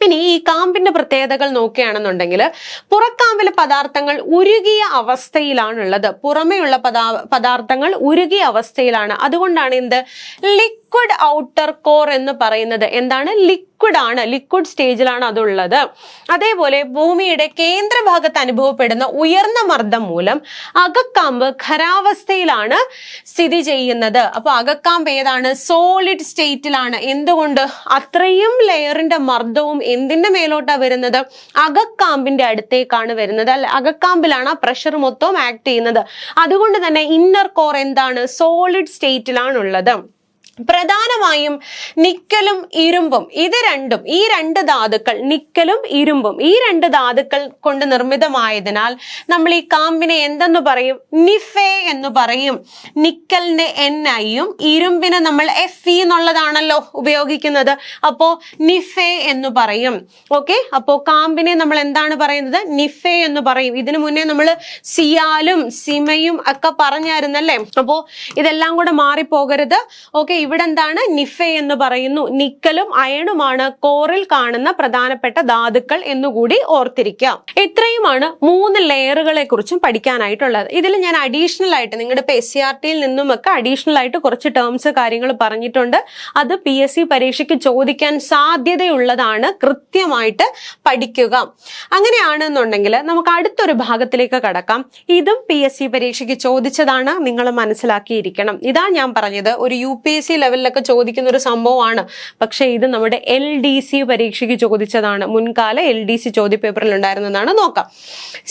S1: ഇനി ഈ കാമ്പിന്റെ പ്രത്യേകതകൾ നോക്കുകയാണെന്നുണ്ടെങ്കിൽ പുറക്കാമ്പിലെ പദാർത്ഥങ്ങൾ ഉരുകിയ അവസ്ഥയിലാണുള്ളത്. പുറമേയുള്ള പദാ പദാർത്ഥങ്ങൾ ഉരുകിയ അവസ്ഥയിലാണ്. അതുകൊണ്ടാണ് എന്ത്? ലിക്വിഡ് ഔട്ടർ കോർ എന്ന് പറയുന്നത് എന്താണ്? ലിക്വിഡ് ആണ്. ലിക്വിഡ് സ്റ്റേജിലാണ് അതുള്ളത്. അതേപോലെ ഭൂമിയുടെ കേന്ദ്രഭാഗത്ത് അനുഭവപ്പെടുന്ന ഉയർന്ന മർദ്ദം മൂലം അകക്കാമ്പ് ഖരാവസ്ഥയിലാണ് സ്ഥിതി ചെയ്യുന്നത്. അപ്പൊ അകക്കാമ്പ് ഏതാണ്? സോളിഡ് സ്റ്റേറ്റിലാണ് എന്തുകൊണ്ട്? അത്രയും ലെയറിന്റെ മർദ്ദവും എന്തിന്റെ മേലോട്ടാ വരുന്നത്? അകക്കാമ്പിന്റെ അടുത്തേക്കാണ് വരുന്നത്. അല്ല അകക്കാമ്പിലാണ് ആ പ്രഷർ മൊത്തം ആക്ട് ചെയ്യുന്നത്. അതുകൊണ്ട് തന്നെ ഇന്നർ കോർ എന്താണ്? സോളിഡ് സ്റ്റേറ്റിലാണുള്ളത് പ്രധാനമായും നിക്കലും ഇരുമ്പും. ഇത് രണ്ടും ഈ രണ്ട് ധാതുക്കൾ നിക്കലും ഇരുമ്പും. ഈ രണ്ട് ധാതുക്കൾ കൊണ്ട് നിർമ്മിതമായതിനാൽ നമ്മൾ ഈ കാമ്പിനെ എന്തെന്ന് പറയും? നിഫെ എന്ന് പറയും. നിക്കലിന് എൻ ഐയും ഇരുമ്പിന് നമ്മൾ എഫ് ഇ എന്നുള്ളതാണല്ലോ ഉപയോഗിക്കുന്നത്. അപ്പോ നിഫെ എന്ന് പറയും. ഓക്കെ? അപ്പോ കാമ്പിനെ നമ്മൾ എന്താണ് പറയുന്നത്? നിഫെ എന്ന് പറയും. ഇതിനു മുന്നേ നമ്മൾ സിയാലും സിമയും ഒക്കെ പറഞ്ഞായിരുന്നല്ലേ? അപ്പോ ഇതെല്ലാം കൂടെ മാറിപ്പോകരുത്. ഓക്കെ? ഇവിടെ എന്താണ് നിഫെ എന്ന് പറയുന്നു. നിക്കലും അയണുമാണ് കോറിൽ കാണുന്ന പ്രധാനപ്പെട്ട ധാതുക്കൾ എന്നുകൂടി ഓർത്തിരിക്കാം ഇത്രയുമാണ് മൂന്ന് ലെയറുകളെ കുറിച്ചും പഠിക്കാനായിട്ടുള്ളത്. ഇതിൽ ഞാൻ അഡീഷണൽ ആയിട്ട് നിങ്ങളുടെ ഇപ്പൊ എസ് സി ആർ ടിയിൽ നിന്നുമൊക്കെ അഡീഷണൽ ആയിട്ട് കുറച്ച് ടേംസ് കാര്യങ്ങൾ പറഞ്ഞിട്ടുണ്ട്. അത് പി എസ് സി പരീക്ഷയ്ക്ക് ചോദിക്കാൻ സാധ്യതയുള്ളതാണ് കൃത്യമായിട്ട് പഠിക്കുക. അങ്ങനെയാണെന്നുണ്ടെങ്കിൽ നമുക്ക് അടുത്തൊരു ഭാഗത്തിലേക്ക് കടക്കാം. ഇതും പി എസ് സി പരീക്ഷയ്ക്ക് ചോദിച്ചതാണ്. നിങ്ങൾ മനസ്സിലാക്കിയിരിക്കണം. ഇതാ ഞാൻ പറഞ്ഞത്. ഒരു യു പി എസ് സി ലെവലിലൊക്കെ ചോദിക്കുന്ന ഒരു സംഭവമാണ്. പക്ഷേ ഇത് നമ്മുടെ എൽ ഡി സി പരീക്ഷയ്ക്ക് ചോദിച്ചതാണ്. മുൻകാല എൽ ഡി സി ചോദ്യപേപ്പറിൽ ഉണ്ടായിരുന്നതാണ് നോക്കാം.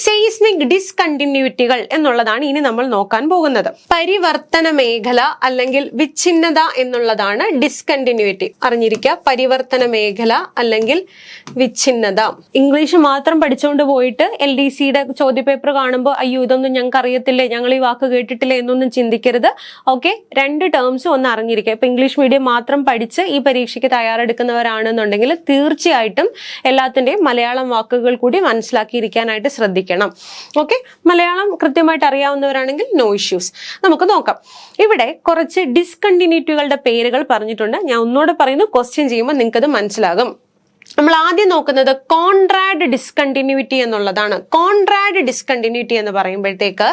S1: സെയ്സ്മിക് ഡിസ്കണ്ടിന്യൂറ്റികൾ എന്നുള്ളതാണ് ഇനി നമ്മൾ നോക്കാൻ പോകുന്നത്. പരിവർത്തന മേഖല അല്ലെങ്കിൽ വിച്ഛിന്നത എന്നുള്ളതാണ് ഡിസ്കണ്ടിന്യൂറ്റി അറിഞ്ഞിരിക്കുക. പരിവർത്തന മേഖല അല്ലെങ്കിൽ വിച്ഛിന്നത. ഇംഗ്ലീഷ് മാത്രം പഠിച്ചുകൊണ്ട് പോയിട്ട് എൽ ഡി സിയുടെ ചോദ്യപേപ്പർ കാണുമ്പോൾ അയ്യോ ഇതൊന്നും ഞങ്ങൾക്ക് അറിയത്തില്ലേ ഞങ്ങൾ ഈ വാക്ക് കേട്ടിട്ടില്ലേ? എന്നൊന്നും ചിന്തിക്കരുത്. ഓക്കെ രണ്ട് ടേംസും ഒന്ന് അറിഞ്ഞിരിക്കുക. ഇപ്പൊ ഇംഗ്ലീഷ് മീഡിയം മാത്രം പഠിച്ച് ഈ പരീക്ഷയ്ക്ക് തയ്യാറെടുക്കുന്നവരാണെന്നുണ്ടെങ്കിൽ തീർച്ചയായിട്ടും എല്ലാത്തിന്റെയും മലയാളം വാക്കുകൾ കൂടി മനസ്സിലാക്കിയിരിക്കാനായിട്ട് ശ്രദ്ധിക്കണം. ഓക്കെ മലയാളം കൃത്യമായിട്ട് അറിയാവുന്നവരാണെങ്കിൽ നോ ഇഷ്യൂസ് നമുക്ക് നോക്കാം. ഇവിടെ കുറച്ച് ഡിസ്കണ്ടിന്യൂറ്റികളുടെ പേരുകൾ പറഞ്ഞിട്ടുണ്ട്. ഞാൻ ഒന്നുകൂടെ പറയുന്നു. ക്വസ്റ്റ്യൻ ചെയ്യുമ്പോൾ നിങ്ങൾക്കത് മനസ്സിലാകും. നമ്മൾ ആദ്യം നോക്കുന്നത് കോൺട്രാഡ് ഡിസ്കണ്ടിന്യൂറ്റി എന്നുള്ളതാണ്. കോൺട്രാഡ് ഡിസ്കണ്ടിന്യൂറ്റി എന്ന് പറയുമ്പോഴത്തേക്ക്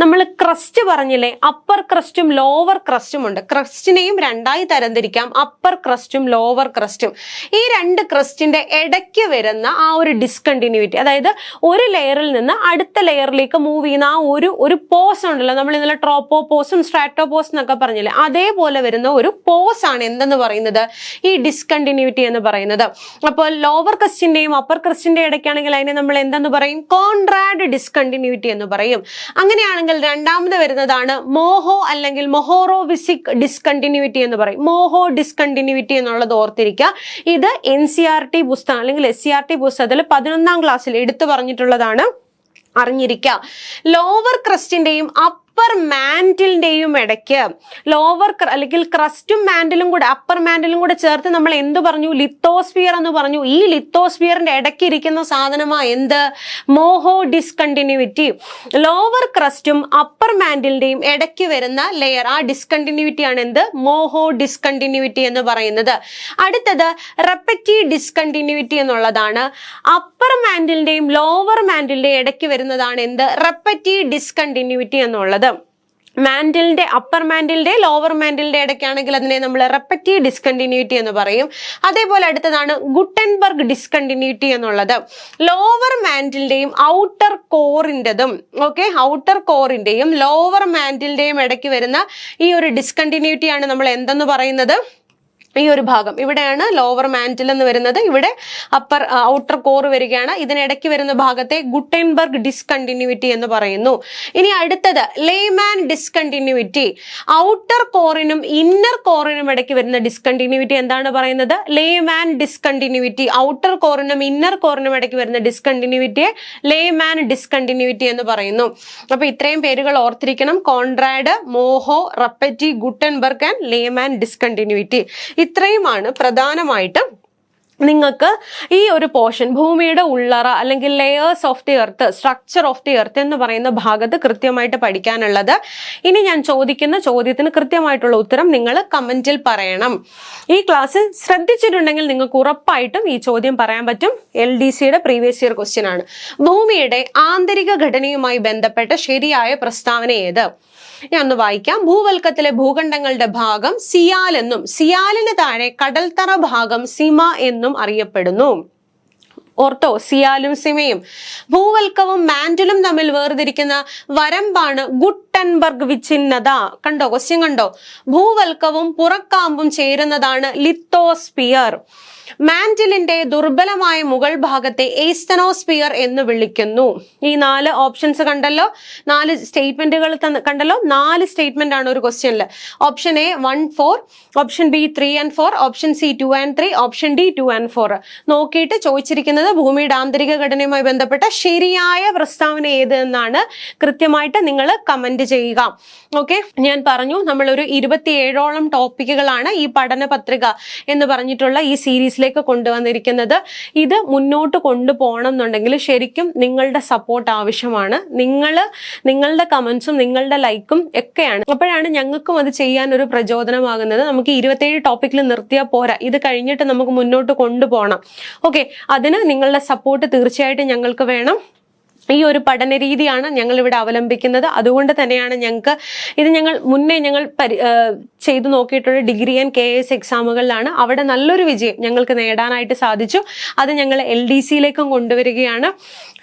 S1: നമ്മൾ ക്രസ്റ്റ് പറഞ്ഞില്ലേ? അപ്പർ ക്രസ്റ്റും ലോവർ ക്രസ്റ്റും ഉണ്ട്. ക്രസ്റ്റിനെയും രണ്ടായി തരംതിരിക്കാം. അപ്പർ ക്രസ്റ്റും ലോവർ ക്രസ്റ്റും ഈ രണ്ട് ക്രസ്റ്റിന്റെ ഇടയ്ക്ക് വരുന്ന ആ ഒരു ഡിസ്കണ്ടിന്യൂറ്റി അതായത് ഒരു ലെയറിൽ നിന്ന് അടുത്ത ലെയറിലേക്ക് മൂവ് ചെയ്യുന്ന ആ ഒരു ഒരു പോസ് ഉണ്ടല്ലോ. നമ്മൾ ഇന്നലെ ട്രോപ്പോ പോസും സ്ട്രാറ്റോ പോസ് എന്നൊക്കെ പറഞ്ഞില്ലേ? അതേപോലെ വരുന്ന ഒരു പോസ് ആണ് എന്തെന്ന് പറയുന്നത്? ഈ ഡിസ്കണ്ടിന്യൂറ്റി എന്ന് പറയുന്നത്. അപ്പോൾ ലോവർ ക്രസ്റ്റിന്റെയും അപ്പർ ക്രസ്റ്റിന്റെ ഇടയ്ക്കാണെങ്കിൽ അതിനെ നമ്മൾ എന്തെന്ന് പറയും? കോൺട്രാഡ് ഡിസ്കണ്ടിന്യൂറ്റി എന്ന് പറയും. അങ്ങനെയാണെങ്കിൽ രണ്ടാമത് വരുന്നതാണ് മോഹോ അല്ലെങ്കിൽ മൊഹോറോവിസിക് ഡിസ്കണ്ടിന്യൂറ്റി എന്ന് പറയും. മോഹോ ഡിസ്കണ്ടിന്യൂറ്റി എന്നുള്ളത് ഓർത്തിരിക്കുക. ഇത് എൻ സി ആർ ടി പുസ്തകം അല്ലെങ്കിൽ എസ് സി ആർ ടി പുസ്തകത്തിൽ പതിനൊന്നാം ക്ലാസ്സിൽ എടുത്തു പറഞ്ഞിട്ടുള്ളതാണ്. അറിഞ്ഞിരിക്കുക. ലോവർ ക്രസ്റ്റിന്റെയും അപ്പർ അപ്പർ മാൻഡിലിന്റെയും ഇടയ്ക്ക് ലോവർ അല്ലെങ്കിൽ ക്രസ്റ്റും മാൻഡിലും കൂടെ അപ്പർ മാൻഡിലും കൂടെ ചേർത്ത് നമ്മൾ എന്ത് പറഞ്ഞു? ലിത്തോസ്ഫിയർ എന്ന് പറഞ്ഞു. ഈ ലിത്തോസ്ഫിയറിന്റെ ഇടയ്ക്ക് ഇരിക്കുന്ന സാധനമാ എന്ത്? മോഹോ ഡിസ്കണ്ടിന്യൂവിറ്റി ലോവർ ക്രസ്റ്റും അപ്പർ മാൻഡിലിന്റെയും ഇടയ്ക്ക് വരുന്ന ലെയർ ആ ഡിസ്കണ്ടിന്യൂവിറ്റി ആണ് എന്ത്? മോഹോ ഡിസ്കണ്ടിന്യൂവിറ്റി എന്ന് പറയുന്നത്. അടുത്തത് റെപ്പറ്റി ഡിസ്കണ്ടിന്യൂവിറ്റി എന്നുള്ളതാണ്. അപ്പർ മാൻഡിലിന്റെയും ലോവർ മാൻഡിലിന്റെയും ഇടയ്ക്ക് വരുന്നതാണ് എന്ത്? റെപ്പറ്റി ഡിസ്കണ്ടിന്യൂവിറ്റി എന്നുള്ളത്. മാൻഡിലിന്റെ അപ്പർ മാൻഡിലിന്റെ ലോവർ മാൻഡിലിന്റെ ഇടയ്ക്കാണെങ്കിൽ അതിനെ നമ്മൾ റെപ്പറ്റി ഡിസ്കണ്ടിന്യൂറ്റി എന്ന് പറയും. അതേപോലെ അടുത്തതാണ് ഗുട്ടൻബർഗ് ഡിസ്കണ്ടിന്യൂറ്റി എന്നുള്ളത്. ലോവർ മാൻഡിലിന്റെയും ഔട്ടർ കോറിന്റെതും ഓക്കെ ഔട്ടർ കോറിന്റെയും ലോവർ മാൻഡിലിന്റെയും ഇടയ്ക്ക് വരുന്ന ഈ ഒരു ഡിസ്കണ്ടിന്യൂറ്റിയാണ് നമ്മൾ എന്തെന്ന് പറയുന്നത്? ഈ ഒരു ഭാഗം. ഇവിടെയാണ് ലോവർ മാന്റിൽ എന്ന് വരുന്നത്. ഇവിടെ അപ്പർ ഔട്ടർ കോർ വരികയാണ്. ഇതിനിടയ്ക്ക് വരുന്ന ഭാഗത്തെ ഗുട്ടൻബർഗ് ഡിസ്കണ്ടിന്യൂറ്റി എന്ന് പറയുന്നു. ഇനി അടുത്തത് ലേമാൻ ഡിസ്കണ്ടിന്യൂറ്റി ഔട്ടർ കോറിനും ഇന്നർ കോറിനും ഇടയ്ക്ക് വരുന്ന ഡിസ്കണ്ടിന്യൂറ്റി എന്താണ് പറയുന്നത്? ലേമാൻ ഡിസ്കണ്ടിന്യൂറ്റി ഔട്ടർ കോറിനും ഇന്നർ കോറിനും ഇടയ്ക്ക് വരുന്ന ഡിസ്കണ്ടിന്യൂറ്റിയെ ലേമാൻ ഡിസ്കണ്ടിന്യൂറ്റി എന്ന് പറയുന്നു. അപ്പൊ ഇത്രയും പേരുകൾ ഓർത്തിരിക്കണം. Conrad Moho Repetti Gutenberg and Lehmann discontinuity ഇത്രയുമാണ് പ്രധാനമായിട്ടും നിങ്ങൾക്ക് ഈ ഒരു പോർഷൻ ഭൂമിയുടെ ഉള്ളറ അല്ലെങ്കിൽ layers of the earth structure of the earth എന്ന് പറയുന്ന ഭാഗത്ത് കൃത്യമായിട്ട് പഠിക്കാനുള്ളത്. ഇനി ഞാൻ ചോദിക്കുന്ന ചോദ്യത്തിന് കൃത്യമായിട്ടുള്ള ഉത്തരം നിങ്ങൾ കമന്റിൽ പറയണം. ഈ ക്ലാസ് ശ്രദ്ധിച്ചിട്ടുണ്ടെങ്കിൽ നിങ്ങൾക്ക് ഉറപ്പായിട്ടും ഈ ചോദ്യം പറയാൻ പറ്റും. എൽ ഡി സിയുടെ പ്രീവിയസ് ഇയർ ക്വസ്റ്റ്യൻ ആണ്. ഭൂമിയുടെ ആന്തരിക ഘടനയുമായി ബന്ധപ്പെട്ട ശരിയായ പ്രസ്താവന ഏത്? ഞാൻ ഒന്ന് വായിക്കാം. ഭൂവൽക്കത്തിലെ ഭൂഖണ്ഡങ്ങളുടെ ഭാഗം സിയാൽ എന്നും സിയാലിന് താഴെ കടൽത്തറ ഭാഗം സിമ എന്നും അറിയപ്പെടുന്നു. ഓർത്തോ സിയാലും സിമയും. ഭൂവൽക്കവും മാൻഡലും തമ്മിൽ വേർതിരിക്കുന്ന വരമ്പാണ് ഗുട്ടൻബർഗ് വിച്ഛിന്നത. കണ്ടോ ക്വസ്റ്റ്യൻ കണ്ടോ? ഭൂവൽക്കവും പുറക്കാമ്പും ചേരുന്നതാണ് ലിത്തോസ്പിയർ. മാൻഡിലിന്റെ ദുർബലമായ മുകൾ ഭാഗത്തെ ഏസ്തനോസ്പിയർ എന്ന് വിളിക്കുന്നു. ഈ നാല് ഓപ്ഷൻസ് കണ്ടല്ലോ? നാല് സ്റ്റേറ്റ്മെന്റുകൾ കണ്ടല്ലോ? നാല് സ്റ്റേറ്റ്മെന്റ് ആണ് ഒരു ക്വസ്റ്റ്യനിൽ option A one four option B three and four option C two and three option D two and four. നോക്കിയിട്ട് ചോദിച്ചിരിക്കുന്നത് ഭൂമിയുടെ ആന്തരിക ഘടനയുമായി ബന്ധപ്പെട്ട ശരിയായ പ്രസ്താവന ഏത് എന്നാണ് കൃത്യമായിട്ട് നിങ്ങൾ കമന്റ് ചെയ്യുക. ഓക്കെ ഞാൻ പറഞ്ഞു നമ്മളൊരു ഇരുപത്തിയേഴോളം ടോപ്പിക്കുകളാണ് ഈ പഠന പത്രിക എന്ന് പറഞ്ഞിട്ടുള്ള ഈ സീരീസിലേക്ക് കൊണ്ടുവന്നിരിക്കുന്നത്. ഇത് മുന്നോട്ട് കൊണ്ടുപോകണം എന്നുണ്ടെങ്കിൽ ശരിക്കും നിങ്ങളുടെ സപ്പോർട്ട് ആവശ്യമാണ്. നിങ്ങൾ നിങ്ങളുടെ കമൻസും നിങ്ങളുടെ ലൈക്കും ഒക്കെയാണ്. അപ്പോഴാണ് ഞങ്ങൾക്കും അത് ചെയ്യാൻ ഒരു പ്രചോദനമാകുന്നത്. നമുക്ക് ഇരുപത്തേഴ് ടോപ്പിക്കിൽ നിർത്തിയാൽ പോരാ. ഇത് കഴിഞ്ഞിട്ട് നമുക്ക് മുന്നോട്ട് കൊണ്ടുപോകണം. ഓക്കെ അതിന് നിങ്ങളുടെ സപ്പോർട്ട് തീർച്ചയായിട്ടും ഞങ്ങൾക്ക് വേണം. ഈ ഒരു പഠന രീതിയാണ് ഞങ്ങൾ ഇവിടെ അവലംബിക്കുന്നത്. അതുകൊണ്ട് തന്നെയാണ് ഞങ്ങൾക്ക് ഇത് ഞങ്ങൾ മുന്നേ ഞങ്ങൾ ചെയ്തു നോക്കിയിട്ടുള്ള ഡിഗ്രി ആൻഡ് കെ എസ് എക്സാമുകളിലാണ്. അവിടെ നല്ലൊരു വിജയം ഞങ്ങൾക്ക് നേടാനായിട്ട് സാധിച്ചു. അത് ഞങ്ങൾ എൽ ഡി സിയിലേക്കും കൊണ്ടുവരികയാണ്.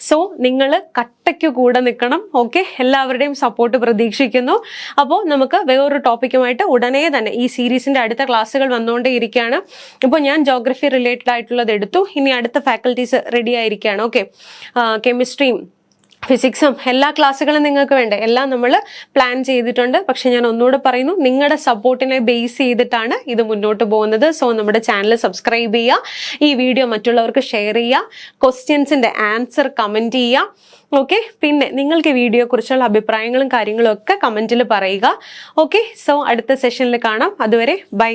S1: സോ നിങ്ങൾ കട്ടയ്ക്ക് കൂടെ നിൽക്കണം ഓക്കെ? എല്ലാവരുടെയും സപ്പോർട്ട് പ്രതീക്ഷിക്കുന്നു. അപ്പോൾ നമുക്ക് വേറൊരു ടോപ്പിക്കുമായിട്ട് ഉടനെ തന്നെ ഈ സീരീസിന്റെ അടുത്ത ക്ലാസ്സുകൾ വന്നുകൊണ്ടേ ഇരിക്കുകയാണ്. ഇപ്പോൾ ഞാൻ ജോഗ്രഫി റിലേറ്റഡ് ആയിട്ടുള്ളത് എടുത്തു. ഇനി അടുത്ത ഫാക്കൽറ്റീസ് റെഡി ആയിരിക്കുകയാണ് ഓക്കെ? കെമിസ്ട്രിയും ഫിസിക്സും എല്ലാ ക്ലാസ്സുകളും നിങ്ങൾക്ക് വേണ്ട? എല്ലാം നമ്മൾ പ്ലാൻ ചെയ്തിട്ടുണ്ട്. പക്ഷെ ഞാൻ ഒന്നുകൂടെ പറയുന്നു നിങ്ങളുടെ സപ്പോർട്ടിനെ ബേസ് ചെയ്തിട്ടാണ് ഇത് മുന്നോട്ട് പോകുന്നത്. സോ നമ്മുടെ ചാനൽ സബ്സ്ക്രൈബ് ചെയ്യുക. ഈ വീഡിയോ മറ്റുള്ളവർക്ക് ഷെയർ ചെയ്യുക. ക്വസ്റ്റ്യൻസിന്റെ ആൻസർ കമന്റ് ചെയ്യുക. ഓക്കെ പിന്നെ നിങ്ങൾക്ക് ഈ വീഡിയോ കുറിച്ചുള്ള അഭിപ്രായങ്ങളും കാര്യങ്ങളും ഒക്കെ കമന്റിൽ പറയുക. ഓക്കെ സോ അടുത്ത സെഷനിൽ കാണാം. അതുവരെ ബൈ